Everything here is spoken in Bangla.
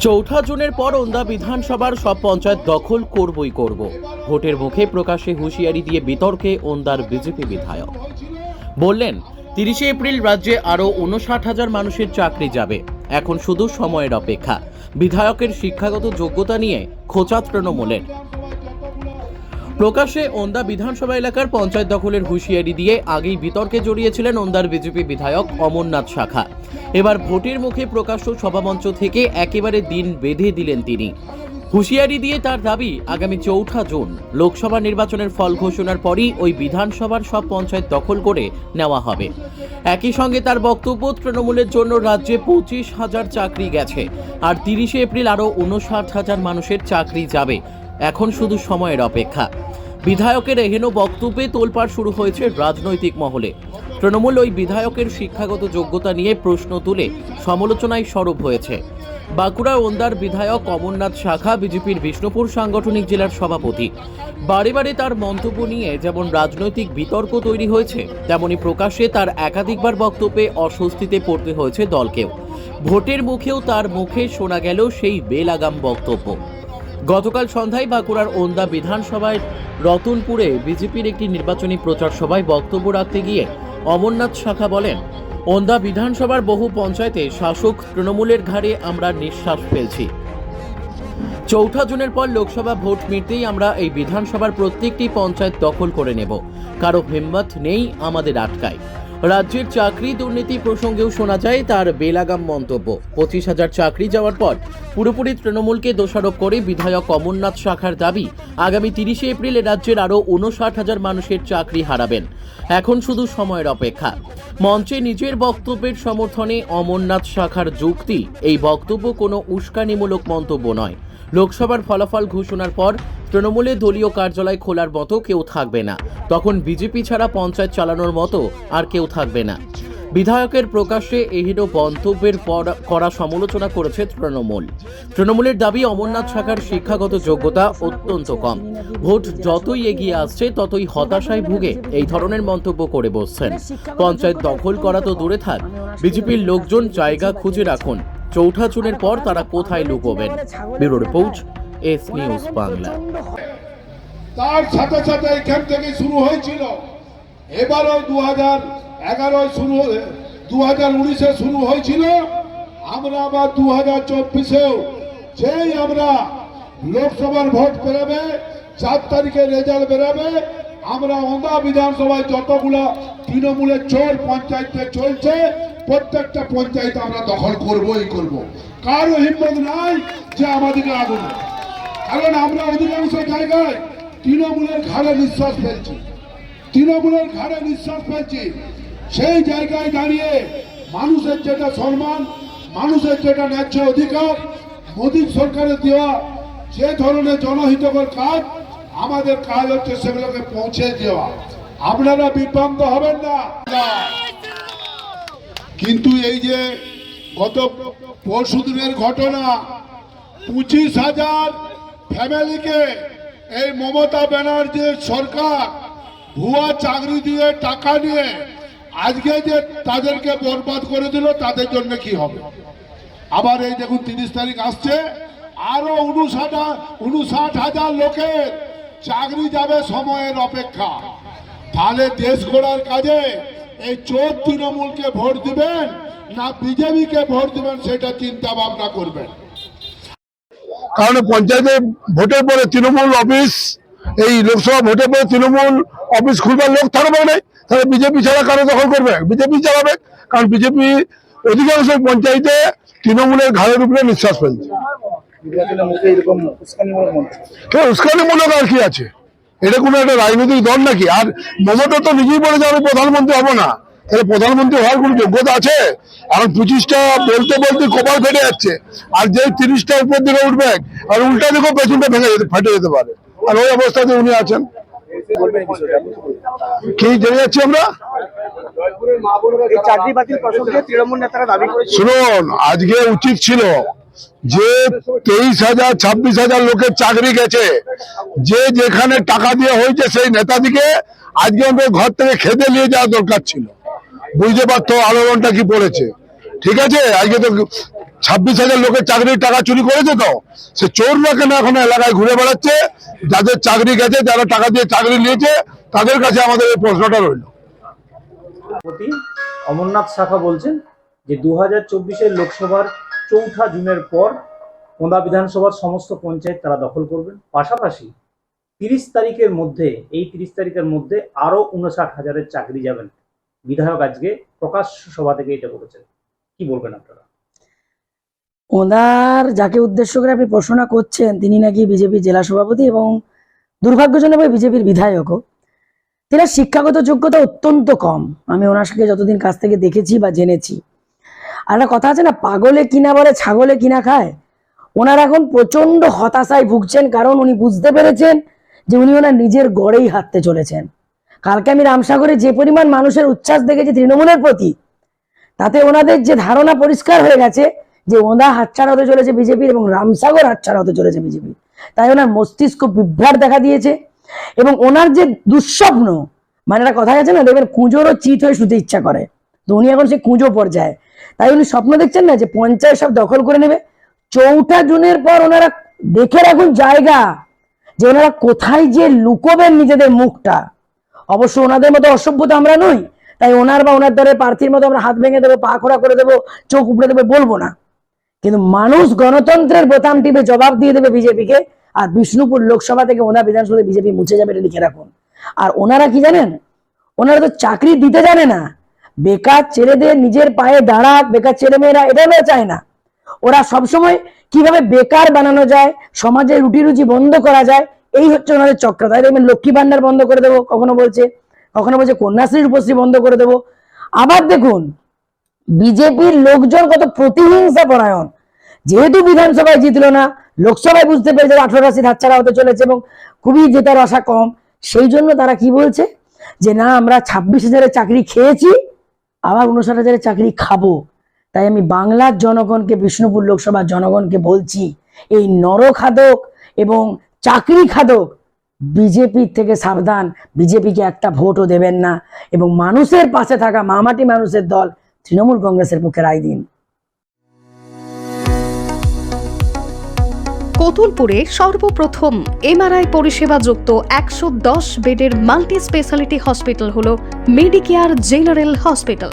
চৌঠা জুনের পর ওন্দা বিধানসভার সব পঞ্চায়েত দখল করবই করব। ভোটের মুখে প্রকাশে হুঁশিয়ারি দিয়ে বিতর্কে ওন্দার বিজেপি বিধায়ক। বললেন, তিরিশে এপ্রিল রাজ্যে আরও উনষাট হাজার মানুষের চাকরি যাবে। এখন শুধু সময়ের অপেক্ষা। বিধায়কের শিক্ষাগত যোগ্যতা নিয়ে খোঁচা তৃণমূলের। প্রকাশ্যে ওন্দা বিধানসভা এলাকার পঞ্চায়েত দখলের হুঁশিয়ারি দিয়ে আগেই বিতর্কে জড়িয়েছিলেন ওন্দার বিজেপি বিধায়ক অমরনাথ শাখা। এবার ভোটের মুখে প্রকাশ্য সভামঞ্চ থেকে একেবারে দিন বেঁধে দিলেন তিনি। হুঁশিয়ারি দিয়ে তার দাবি, আগামী চৌঠা জুন লোকসভা নির্বাচনের ফল ঘোষণার পরই ওই বিধানসভার সব পঞ্চায়েত দখল করে নেওয়া হবে। একই সঙ্গে তার বক্তব্য, তৃণমূলের জন্য রাজ্যে পঁচিশ হাজার চাকরি গেছে আর তিরিশে এপ্রিল আরও উনষাট হাজার মানুষের চাকরি যাবে। এখন শুধু সময়ের অপেক্ষা। বিধায়কের এহেন বক্তব্যে তোলপাড় শুরু হয়েছে রাজনৈতিক মহলে। তৃণমূল ওই বিধায়কের শিক্ষাগত যোগ্যতা নিয়ে প্রশ্ন তুলে সমালোচনায় সরব হয়েছে। বাঁকুড়া ওন্দার বিধায়ক অমরনাথ শাখা, বিজেপির বিষ্ণুপুর সাংগঠনিক জেলার সভাপতি। বারে বারে তার মন্তব্য নিয়ে যেমন রাজনৈতিক বিতর্ক তৈরি হয়েছে, তেমনি প্রকাশ্যে তার একাধিকবার বক্তব্যে অস্বস্তিতে পড়তে হয়েছে দলকেও। ভোটের মুখেও তার মুখে শোনা গেল সেই বেলাগাম বক্তব্য। গতকাল সন্ধ্যায় বাঁকুড়ার ওন্দা বিধানসভায় রতনপুরে বিজেপির একটি নির্বাচনী প্রচার সভায় বক্তব্য রাখতে গিয়ে অমরনাথ শাখা বলেন, ওন্দা বিধানসভার বহু পঞ্চায়েতে শাসক তৃণমূলের ঘাড়ে আমরা নিঃশ্বাস ফেলছি। চৌঠা জুনের পর লোকসভা ভোট মিটতেই আমরা এই বিধানসভার প্রত্যেকটি পঞ্চায়েত দখল করে নেব। কারও হিম্মত নেই আমাদের আটকায়। রাজ্যের চাকরি দুর্নীতি প্রসঙ্গেও শোনা যায় তার বেলাগাম মন্তব্য। পঁচিশ হাজার চাকরি যাওয়ার পর পুরোপুরি তৃণমূলকে দোষারোপ করে বিধায়ক অমরনাথ শাখার দাবি, আগামী তিরিশে এপ্রিল রাজ্যের আরও উনষাট হাজার মানুষের চাকরি হারাবেন। এখন শুধু সময়ের অপেক্ষা। মঞ্চে নিজের বক্তব্যের সমর্থনে অমরনাথ শাখার যুক্তি, এই বক্তব্য কোনো উস্কানিমূলক মন্তব্য নয়। লোকসভার ফলাফল ঘোষণার পর তৃণমূলের দলীয় কার্যালয় খোলার মতো কেউ থাকবে না। তখন বিজেপি ছাড়া পঞ্চায়েত চালানোর মতো আর কেউ থাকবে না। বিধায়কের প্রকাশ্যে এহেন মন্তব্যের করা সমালোচনা করেছে তৃণমূল। তৃণমূলের দাবি, অমরনাথ শাখার শিক্ষাগত যোগ্যতা অত্যন্ত কম। ভোট যতই এগিয়ে আসছে, ততই হতাশায় ভুগে এই ধরনের মন্তব্য করে বসছেন। পঞ্চায়েত দখল করা তো দূরে থাক, বিজেপির লোকজন জায়গা খুঁজে রাখুন। চৌঠা জুনের পর তারা কোথায় লুকোবেন? Bureau report S news Bangla. তার সাথে সাথে এখান থেকে শুরু হয়েছিল। এবারও দু হাজার এগারোয় শুরু দু হাজার উনিশে শুরু হয়েছিল। আমরা আবার দু হাজার চব্বিশেও যেই আমরা লোকসভার ভোট বেরোবে চার তারিখে রেজাল্ট বেরোবে, আমরা ওন্দা বিধানসভায় যতগুলা তৃণমূলের চোর পঞ্চায়েতে চলছে, প্রত্যেকটা পঞ্চায়েত আমরা দখল করবই করব। কারও হিম্মত নাই যে আমাদেরকে আগুন কারণ আমরা অধিকাংশ জায়গায় তৃণমূলের ঘাড়ে নিঃশ্বাস ফেলছি। তৃণমূলের ঘাড়ে নিঃশ্বাস ফেলছি। সেই জায়গায় দাঁড়িয়ে মানুষের যেটা সম্মান, মানুষের যেটা ন্যায্য অধিকার, মোদী সরকারের দেওয়া যে ধরনের জনহিতকর কাজ, আমাদের কাজ হচ্ছে সেগুলোকে পৌঁছে দেওয়া। আপনারা বিভ্রান্ত হবেন না। কিন্তু এই যে গত পরশু দিনের ঘটনা, পঁচিশ হাজার ফ্যামিলিকে এই মমতা ব্যানার্জির সরকার ভুয়া চাকরি দিয়ে টাকা নিয়ে আজকে যে তাদেরকে বরবাদ করে দিল, তাদের জন্য কি হবে? আবার এই দেখুন তিরিশ তারিখ আসছে, আরও উনষাট উনষাট হাজার লোকের চাকরি যাবে সময়ের অপেক্ষা। তাহলে দেশ গড়ার কাজে এই চোর তৃণমূলকে ভোট দিবেন না বিজেপিকে ভোট দিবেন, সেটা চিন্তা ভাবনা করবেন। কারণ পঞ্চায়েতে ভোটের পরে তৃণমূল অফিস, এই লোকসভা ভোটের পরে তৃণমূল অফিস খুলবার লোক থাকবে না, তাহলে বিজেপি ছাড়া কারও দখল করবে? বিজেপি চালাবে, কারণ বিজেপি অধিকাংশ পঞ্চায়েতে তৃণমূলের ঘাড়ের উপরে নিঃশ্বাস ফেলছে। উস্কানিমূলক আর কি আছে? এটা কোনো একটা রাজনৈতিক দল নাকি? আর মমতা তো নিজেই বলে যে আমি প্রধানমন্ত্রী হব না। তাহলে প্রধানমন্ত্রী হওয়ার কোনো যোগ্যতা আছে? এখন পঁচিশটা বলতে বলতে কপাল ফেটে যাচ্ছে। আর যে তিরিশটা উপর দিকে উঠবে, আর উল্টা দিকেও পেছনটা ভেঙে যেতে ফেটে যেতে পারে। আর ওই অবস্থাতে উনি আছেন। কি? জেনে যাচ্ছি আমরা? শুনুন, আজকে উচিত ছিল যে তেইশ হাজার, ছাব্বিশ হাজার লোকের চাকরি গেছে। যে যেখানে টাকা দিয়ে হয়েছে সেই নেতাদিকে আজকে আমাদের ঘর থেকে খেতে নিয়ে যাওয়া দরকার ছিল। বুঝতে পারতো আলোড়নটা কি পড়েছে। ঠিক আছে? আজকে তো ছাব্বিশ হাজার লোকের চাকরির টাকা চুরি করেছে তো। সে চোর না কেন এখন এলাকায় ঘুরে বেড়াচ্ছে। যাদের চাকরি গেছে, যারা টাকা দিয়ে চাকরি নিয়েছে, তাদের কাছে আমাদের এই প্রশ্নটা রইল। অমরনাথ শাখা বলছেন যে দু হাজার চব্বিশের লোকসভার চৌঠা জুনের পর কোন্দা বিধানসভার সমস্ত পঞ্চায়েত তারা দখল করবেন। পাশাপাশি তিরিশ তারিখের মধ্যে, এই তিরিশ তারিখের মধ্যে আরও উনষাট হাজারের চাকরি যাবেন। বিধায়ক আজকে প্রকাশ্য সভা থেকে এটা বলেছেন কি বলবেন আপনারা? ওনার যাকে উদ্দেশ্য করে আপনি প্রশ্নটা করছেন, তিনি নাকি বিজেপির জেলা সভাপতি এবং দুর্ভাগ্যজনক বিজেপির বিধায়কও। তিনি শিক্ষাগত যোগ্যতা অত্যন্ত কম। আমি ওনার সঙ্গে যতদিন কাছ থেকে দেখেছি বা জেনেছি। আর একটা কথা আছে না, পাগলে কিনা বলে ছাগলে কিনা খায়। ওনার এখন প্রচণ্ড হতাশায় ভুগছেন, কারণ উনি বুঝতে পেরেছেন যে উনি ওনার নিজের গড়েই হাঁটতে চলেছেন। কালকে আমি রামসাগরে যে পরিমাণ মানুষের উচ্ছ্বাস দেখেছি তৃণমূলের প্রতি, তাতে ওনাদের যে ধারণা পরিষ্কার হয়ে গেছে যে ওদা হাতছাড়া হতে চলেছে বিজেপির এবং রামসাগর হাতছাড়া হতে চলেছে বিজেপি, তাই ওনার মস্তিষ্ক বিভ্রাট দেখা দিয়েছে এবং ওনার যে দুঃস্বপ্ন মানে একটা কথা আছে না, দেখবেন কুঁজোরও চিত হয়ে শুতে ইচ্ছা করে, তো উনি এখন সেই কুঁজো পর্যায়ে, তাই উনি স্বপ্ন দেখছেন না যে পঞ্চায়েত সব দখল করে নেবে, চৌঠা জুনের পর ওনারা দেখে রাখুন জায়গা যে ওনারা কোথায় যে লুকোবেন নিজেদের মুখটা অবশ্য ওনাদের মতো অসভ্য তো আমরা নই। তাই ওনার বা ওনার দলের প্রার্থীর মতো আমরা হাত ভেঙে দেবো, পা খোড়া করে দেবো, চোখ উপড়ে দেবো, বলব না। কিন্তু মানুষ গণতন্ত্রের বোতাম টিপে জবাব দিয়ে দেবে বিজেপিকে, আর বিষ্ণুপুর লোকসভা থেকে ওনার বিধানসভা বিজেপি মুছে যাবে এটা লিখে রাখুন। আর ওনারা কি জানেন? ওনারা তো চাকরি দিতে জানে না। বেকার ছেলেদের নিজের পায়ে দাঁড়াক বেকার ছেলে মেয়েরা এটা চায় না। ওরা সবসময় কীভাবে বেকার বানানো যায়, সমাজে রুটি রুচি বন্ধ করা যায় এই হচ্ছে ওনাদের চক্র। তাই দেখবেন লক্ষ্মী ভান্ডার বন্ধ করে দেবো, কখনো বলছে কখনো বলছে কন্যাশ্রী রূপশ্রী বন্ধ করে দেবো। আবার দেখুন, বিজেপির লোকজন কত প্রতিহিংসা পরায়ণ। যেহেতু বিধানসভায় জিতলো না, লোকসভায় বুঝতে পেরেছে আঠারো রাশি হাতছাড়া হতে চলেছে এবং খুবই জেতার আশা কম। সেই জন্য তারা কি বলছে? যে না, আমরা ছাব্বিশ হাজারের চাকরি খেয়েছি, আবার উনষাট হাজারের চাকরি খাব। তাই আমি বাংলার জনগণকে, বিষ্ণুপুর লোকসভার জনগণকে বলছি, এই নরখাদক এবং চাকরি খাদক। বিজেপির থেকে সাবধান। বিজেপিকে একটা ভোটও দেবেন না। এবং মানুষের পাশে থাকা মামাটি মানুষের দল তৃণমূল কংগ্রেসের পক্ষে রায় দিন। কতুলপুরে সর্বপ্রথম এমআরআই পরিষেবা যুক্ত একশো দশ বেডের মাল্টি স্পেশালিটি হসপিটাল হল মেডিকেয়ার জেনারেল হসপিটাল